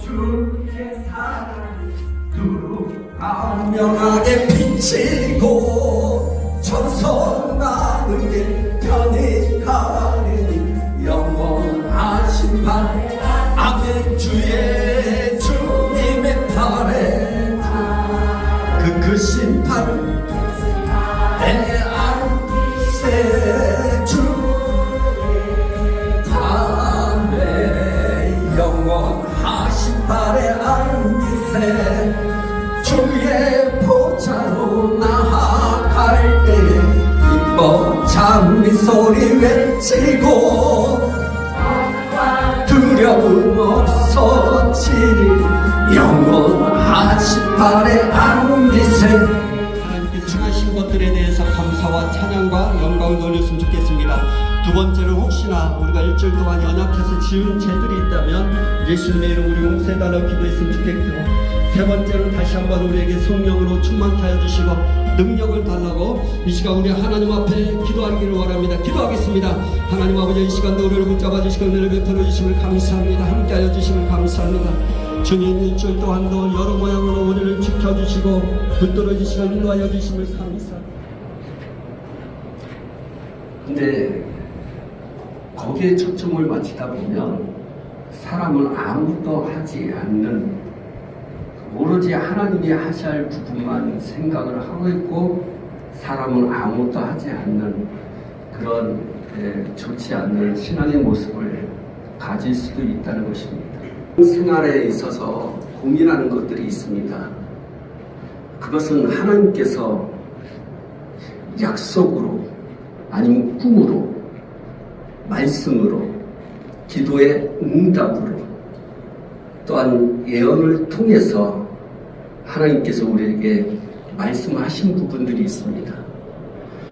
주의 사랑이 투명하게 비치고 천성나무에 편히 가리니 영원하신 발. 아멘 주의 주님의 팔에. 그 크신 팔을 안기세 주의 보좌로 나아갈 때에 이뻐 장미 소리 외치고 두려움 없어지리 영원하신 발에 안기세 하나님께 청하신 것들에 대해서 감사와 찬양과 영광을 돌렸으면 좋겠습니다. 두 번째로 혹시나 우리가 일주일 동안 연약해서 지은 죄들이 있다면 예수님의 이름 우리 용서해달라고 기도했으면 좋겠고 세 번째로 다시 한번 우리에게 성령으로 충만케 하여 주시고 능력을 달라고 이 시간 우리 하나님 앞에 기도하기를 원합니다. 기도하겠습니다. 하나님 아버지 이 시간도 우리를 붙잡아 주시고 은혜를 베풀어 주심을 감사합니다. 함께하여 주심을 감사합니다. 주님 일주일 동안도 여러 모양으로 우리를 지켜주시고 붙들어 주시고 인도하여 주심을 감사합니다. 근데 거기에 초점을 맞추다 보면 사람은 아무것도 하지 않는 오로지 하나님이 할 부분만 생각을 하고 있고 사람은 아무것도 하지 않는 그런 예, 좋지 않는 신앙의 모습을 가질 수도 있다는 것입니다. 생활에 있어서 고민하는 것들이 있습니다. 그것은 하나님께서 약속으로 아니면 꿈으로 말씀으로 기도의 응답으로 또한 예언을 통해서 하나님께서 우리에게 말씀하신 부분들이 있습니다.